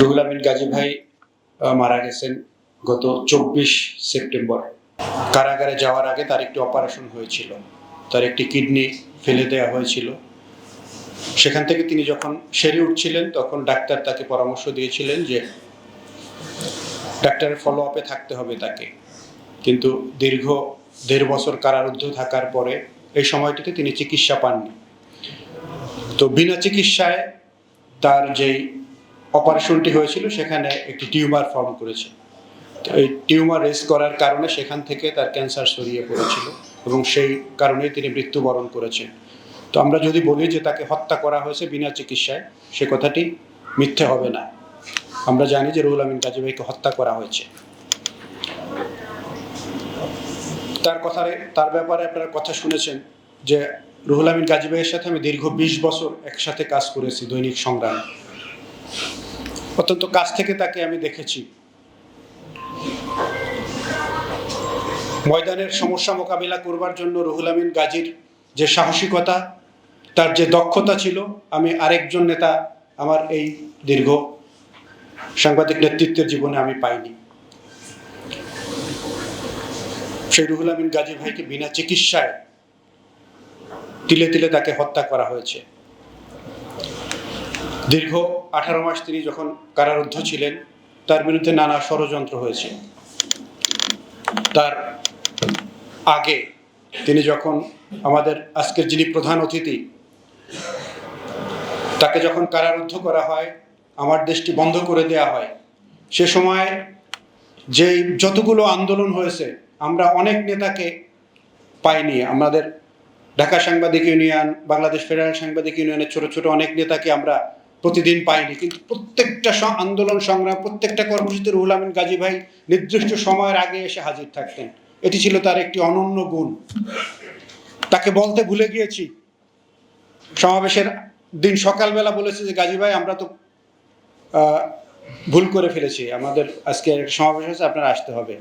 রুহুল আমিন গাজী ভাই মারা গেছেন গত চব্বিশ সেপ্টেম্বর। কারাগারে যাওয়ার আগে তার একটি অপারেশন হয়েছিল। তার একটি কিডনি ফেলে দেওয়া হয়েছিল। সেখান থেকে তিনি যখন সেরে উঠছিলেন, তখন ডাক্তার তাকে পরামর্শ দিয়েছিলেন যে ডাক্তারের ফলো আপে থাকতে হবে তাকে। কিন্তু দীর্ঘ দেড় বছর কারারুদ্ধ থাকার পরে এই সময়টিতে তিনি চিকিৎসা পাননি। তো বিনা চিকিৎসায় তার যেই অপারেশনটি হয়েছিল, সেখানে একটি টিউমার ফর্ম করেছে। এই টিউমার রেস করার কারণে সেখান থেকে তার ক্যান্সার ছড়িয়ে পড়েছিল এবং সেই কারণেই তিনি মৃত্যুবরণ করেছেন। তো আমরা যদি বলি যে তাকে হত্যা করা হয়েছে বিনা চিকিৎসায়, সে কথাটি মিথ্যে হবে না। আমরা জানি যে রুহুল আমিন কাজী ভাইকে হত্যা করা হয়েছে। তার কথারে, তার ব্যাপারে আপনারা কথা শুনেছেন যে রুহুল আমিন গাজী ভাইয়ের সাথে আমি দীর্ঘ বিশ বছর একসাথে কাজ করেছি দৈনিক সংগ্রামে। অত্যন্ত কাছ থেকে তাকে আমি দেখেছি। ময়দানের সমস্যা মোকাবিলা করবার জন্য রুহুল আমিন গাজীর যে সাহসিকতা, তার যে দক্ষতা ছিল, আমি আরেকজন নেতা আমার এই দীর্ঘ সাংবাদিক নেতৃত্বের জীবনে আমি পাইনি। সেই রুহুল আমিন গাজী ভাইকে বিনা চিকিৎসায় তিলে তিলে তাকে হত্যা করা হয়েছে। দীর্ঘ আঠারো মাস তিনি যখন কারারুদ্ধ ছিলেন, তার বিরুদ্ধে নানা ষড়যন্ত্র হয়েছে। তার আগে তিনি যখন আমাদের আজকের যিনি প্রধান অতিথি, তাকে যখন কারারুদ্ধ করা হয়, আমার দেশটি বন্ধ করে দেয়া হয়, সে সময় যে যতগুলো আন্দোলন হয়েছে, আমরা অনেক নেতাকে পাইনি। আমাদের ঢাকা সাংবাদিক ইউনিয়ন, বাংলাদেশ ফেডারেল সাংবাদিক ইউনিয়নের ছোট ছোট অনেক নেতাকে আমরা প্রতিদিন পাইনি। কিন্তু প্রত্যেকটা আন্দোলন সংগ্রাম, প্রত্যেকটা কর্মসূচিতে রুহুল আমিন, গাজী ভাই নির্দিষ্ট সময়ের আগে এসে হাজির থাকতেন। এটি ছিল তার একটি অনন্য গুণ। তাকে বলতে ভুলে গিয়েছি। সমাবেশের দিন সকালবেলা বলেছে যে, গাজী ভাই, আমরা তো ভুল করে ফেলেছি। আমাদের আজকে সমাবেশ হচ্ছে আপনারা আসতে হবে।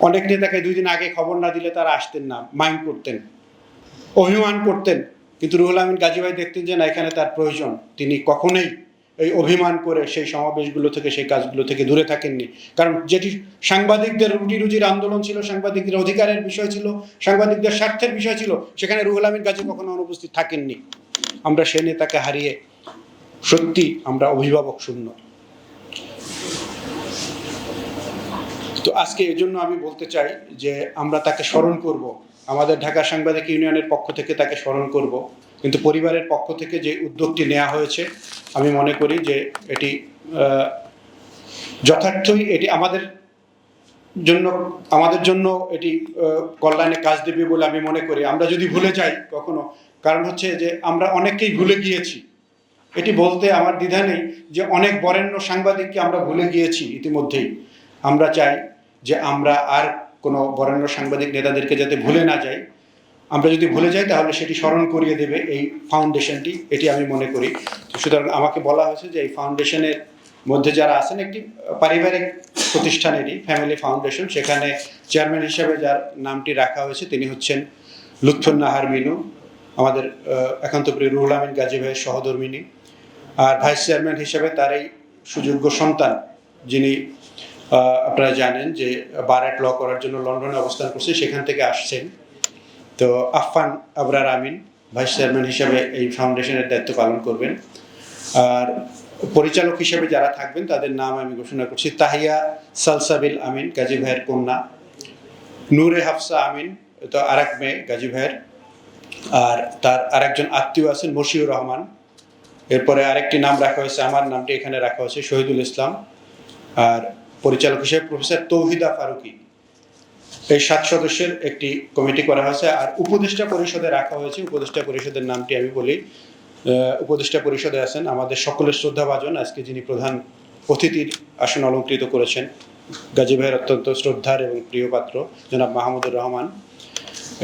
অনেক নেতাকে দুই দিন আগে খবর না দিলে তারা আসতেন না, মাইন্ড করতেন, অভিমান করতেন। কিন্তু রুহুল আমিন গাজী ভাই দেখতেন যে না, এখানে তার প্রয়োজন। তিনি কখনোই এই অভিমান করে সেই সমাবেশগুলো থেকে, সেই কাজগুলো থেকে দূরে থাকেননি। কারণ যেটি সাংবাদিকদের রুটি রুজির আন্দোলন ছিল, সাংবাদিকদের অধিকারের বিষয় ছিল, সাংবাদিকদের স্বার্থের বিষয় ছিল, সেখানে রুহুল আমিন গাজী কখনো অনুপস্থিত থাকেননি। আমরা সে নেতাকে হারিয়ে সত্যি আমরা অভিভাবক শূন্য। তো আজকে এই জন্য আমি বলতে চাই যে আমরা তাকে স্মরণ করব। আমাদের ঢাকা সাংবাদিক ইউনিয়নের পক্ষ থেকে তাকে স্মরণ করব। কিন্তু পরিবারের পক্ষ থেকে যে উদ্যোগটি নেওয়া হয়েছে, আমি মনে করি যে এটি যথার্থই এটি আমাদের জন্য আমাদের জন্য এটি কল্যাণে কাজ দেবে বলে আমি মনে করি। আমরা যদি ভুলে যাই কখনো, কারণ হচ্ছে যে আমরা অনেককেই ভুলে গিয়েছি। এটি বলতে আমার দ্বিধা নেই যে অনেক বরেণ্য সাংবাদিককে আমরা ভুলে গিয়েছি ইতিমধ্যেই। আমরা চাই যে আমরা আর কোনো বরেণ্য সাংবাদিক নেতাদেরকে যাতে ভুলে না যাই আমরা যদি ভুলে যাই তাহলে সেটি স্মরণ করিয়ে দেবে এই ফাউন্ডেশনটি, এটি আমি মনে করি। সুতরাং আমাকে বলা হয়েছে যে এই ফাউন্ডেশনের মধ্যে যারা আছেন, একটি পারিবারিক প্রতিষ্ঠানেরই ফ্যামিলি ফাউন্ডেশন সেখানে চেয়ারম্যান হিসেবে যার নামটি রাখা হয়েছে তিনি হচ্ছেন লুৎফুন নাহার মিনু, আমাদের একান্ত প্রিয় রুহুল আমিন গাজী ভাইয়ের সহধর্মিনী আর ভাইস চেয়ারম্যান হিসেবে তার এই সুযোগ্য সন্তান যিনি আপনারা জানেন যে বারেট ল করার জন্য লন্ডনে অবস্থান করছে, সেখান থেকে আসছেন। তো আফফান আবরার আমিন, ভাইস চেয়ারম্যান হিসেবে এই ফাউন্ডেশনের দায়িত্ব পালন করবেন। আর পরিচালক হিসেবে যারা থাকবেন, তাদের নাম আমি ঘোষণা করছি, তাহিয়া সালসাবিল আমিন, গাজী ভাইয়ের কন্যা। নূরে হাফসা আমিন, তো আরেক মেয়ে, গাজী ভাইয়ের। আর তার আরেকজন আত্মীয় আছেন, মশিউর রহমান। এরপরে আরেকটি নাম রাখা হয়েছে, আমার নামটি এখানে রাখা হয়েছে, শহীদুল ইসলাম। আর পরিচালক হিসেবে প্রফেসর তৌহিদা ফারুকি। এই সাত সদস্যের একটি কমিটি করা হয়েছে আর উপদেষ্টা পরিষদে রাখা হয়েছে। উপদেষ্টা পরিষদের নামটি আমি বলি। উপদেষ্টা পরিষদে আছেন আমাদের সকলের শ্রদ্ধাভাজন, আজকে যিনি প্রধান অতিথির আসন অলঙ্কৃত করেছেন, গাজী ভাইয়ের অত্যন্ত শ্রদ্ধার এবং প্রিয় পাত্র, জনাব মাহমুদুর রহমান।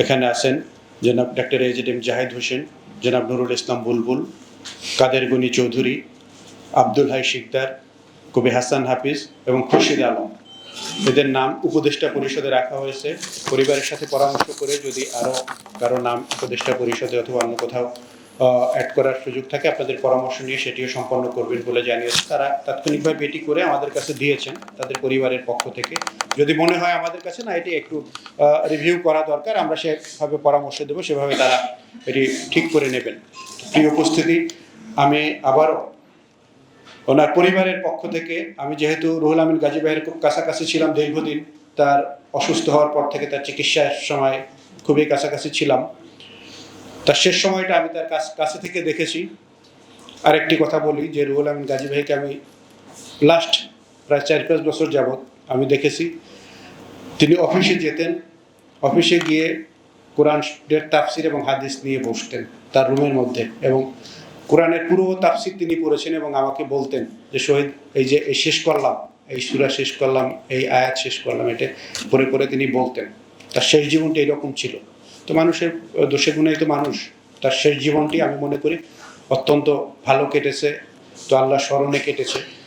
এখানে আছেন জনাব doctor AZ M Zahid Hossain, জনাব নুরুল ইসলাম বুলবুল, কাদের গনি চৌধুরী, আব্দুল হাই শিকদার কবি হাসান হাফিজ এবং খুরশিদ আলম। এদের নাম উপদেষ্টা পরিষদে রাখা হয়েছে। পরিবারের সাথে পরামর্শ করে যদি আরও কারও নাম উপদেষ্টা পরিষদে অথবা অন্য কোথাও অ্যাড করার সুযোগ থাকে, আপনাদের পরামর্শ নিয়ে সেটিও সম্পন্ন করবেন বলে জানিয়েছে। তারা তাৎক্ষণিকভাবে এটি করে আমাদের কাছে দিয়েছেন তাদের পরিবারের পক্ষ থেকে। যদি মনে হয় আমাদের কাছে, না, এটি একটু রিভিউ করা দরকার, আমরা সেভাবে পরামর্শ দেবো, সেভাবে তারা এটি ঠিক করে নেবেন। প্রিয় উপস্থিতি, আমি আবারও ওনার পরিবারের পক্ষ থেকে আমি যেহেতু রুহুল আমিন গাজী ভাইয়ের খুব কাছাকাছি ছিলাম দীর্ঘদিন, তার অসুস্থ হওয়ার পর থেকে তার চিকিৎসার সময় খুবই কাছাকাছি ছিলাম। তার শেষ সময়টা আমি তার কাছ কাছে থেকে দেখেছি। আরেকটি কথা বলি যে রুহুল আমিন গাজী ভাইকে আমি লাস্ট প্রায় চার পাঁচ বছর যাবৎ আমি দেখেছি। তিনি অফিসে যেতেন, অফিসে গিয়ে কোরআনের তাফসির এবং হাদিস নিয়ে বসতেন তার রুমের মধ্যে এবং কোরআনের পুরো তাফসির তিনি পড়েছেন এবং আমাকে বলতেন যে, শহীদ, এই যে শেষ করলাম, এই সুরা শেষ করলাম, এই আয়াত শেষ করলাম, এটা পরে পরে তিনি বলতেন। তার শেষ জীবনটি এরকম ছিল। তো মানুষের দোষে গুণেই তো মানুষ। তার শেষ জীবনটি আমি মনে করি অত্যন্ত ভালো কেটেছে। তো আল্লাহ স্মরণে কেটেছে।